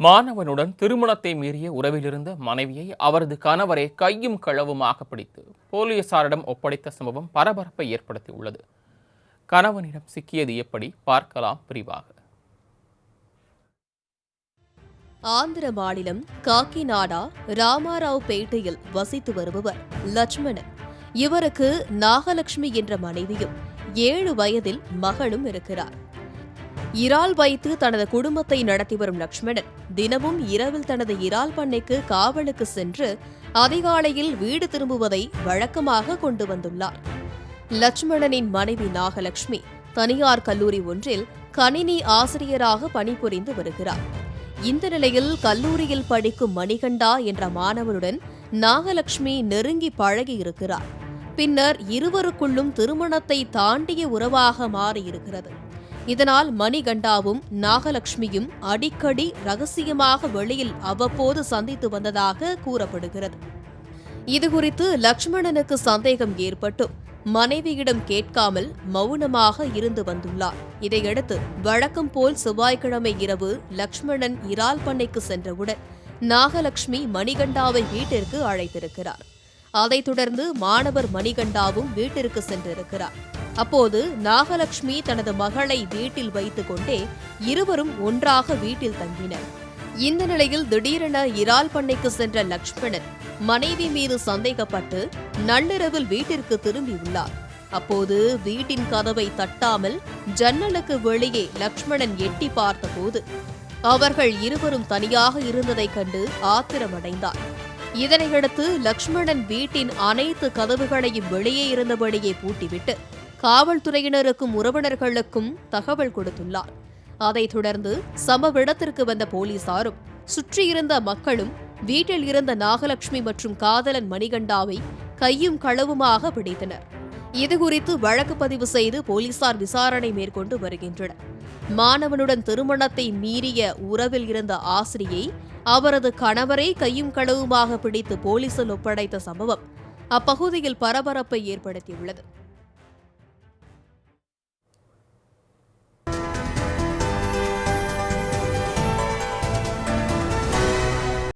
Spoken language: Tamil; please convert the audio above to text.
மாணவனுடன் திருமணத்தை மீறிய உறவிலிருந்த மனைவியை அவரது கணவரை கையும் களவுமாக பிடித்து போலீசாரிடம் ஒப்படைத்த சம்பவம் பரபரப்பை ஏற்படுத்தியுள்ளது. கணவனிடம் சிக்கியது எப்படி? பார்க்கலாம் விரிவாக. ஆந்திர மாநிலம் காக்கிநாடா ராமாராவ் பேட்டையில் வசித்து வருபவர் லட்சுமணன். இவருக்கு நாகலட்சுமி என்ற மனைவியும் ஏழு வயதில் மகளும் இருக்கிறார். இறால் வைத்து தனது குடும்பத்தை நடத்தி வரும் லக்ஷ்மணன் தினமும் இரவில் தனது இறால் பண்ணைக்கு காவலுக்கு சென்று அதிகாலையில் வீடு திரும்புவதை வழக்கமாக கொண்டு வந்துள்ளார். லட்சுமணனின் மனைவி நாகலட்சுமி தனியார் கல்லூரி ஒன்றில் கணினி ஆசிரியராக பணிபுரிந்து வருகிறார். இந்த நிலையில் கல்லூரியில் படிக்கும் மணிகண்டா என்ற மாணவனுடன் நாகலட்சுமி நெருங்கி பழகி இருக்கிறார் பின்னர் இருவருக்குள்ளும் திருமணத்தை தாண்டிய உறவாக மாறியிருக்கிறது. இதனால் மணிகண்டாவும் நாகலட்சுமியும் அடிக்கடி ரகசியமாக வெளியில் அவ்வப்போது சந்தித்து வந்ததாக கூறப்படுகிறது. இதுகுறித்து லக்ஷ்மணனுக்கு சந்தேகம் ஏற்பட்டு மனைவியிடம் கேட்காமல் மௌனமாக இருந்து வந்துள்ளார். இதையடுத்து வழக்கம் போல் செவ்வாய்க்கிழமை இரவு லக்ஷ்மணன் இறால் பண்ணைக்கு சென்றவுடன் நாகலட்சுமி மணிகண்டாவை வீட்டிற்கு அழைத்திருக்கிறார். அதைத் தொடர்ந்து மாணவர் மணிகண்டாவும் வீட்டிற்கு சென்றிருக்கிறார். அப்போது நாகலட்சுமி தனது மகளை வீட்டில் வைத்துக் கொண்டே இருவரும் ஒன்றாக வீட்டில் தங்கினர். இந்த நிலையில் திடீரென இறால் பண்ணைக்கு சென்ற லக்ஷ்மணன் மனைவி மீது சந்தேகப்பட்டு நள்ளிரவில் வீட்டிற்கு திரும்பியுள்ளார் அப்போது வீட்டின் கதவை தட்டாமல் ஜன்னலுக்கு வெளியே லக்ஷ்மணன் எட்டி பார்த்தபோது அவர்கள் இருவரும் தனியாக இருந்ததைக் கண்டு ஆத்திரமடைந்தார். இதனையடுத்து லக்ஷ்மணன் வீட்டின் அனைத்து கதவுகளையும் வெளியே இருந்தபடியே பூட்டிவிட்டு காவல்துறையினருக்கும் உறவினர்களுக்கும் தகவல் கொடுத்துள்ளார். அதைத் தொடர்ந்து சம்பவ இடத்திற்கு வந்த போலீசாரும் சுற்றியிருந்த மக்களும் வீட்டில் இருந்த நாகலட்சுமி மற்றும் காதலன் மணிகண்டாவை கையும் களவுமாக பிடித்தனர். இதுகுறித்து வழக்கு பதிவு செய்து போலீசார் விசாரணை மேற்கொண்டு வருகின்றனர். மாணவனுடன் திருமணத்தை மீறிய உறவில் இருந்த ஆசிரியை அவரது கணவரை கையும் களவுமாக பிடித்து போலீசில் ஒப்படைத்த சம்பவம் அப்பகுதியில் பரபரப்பை ஏற்படுத்தியுள்ளது.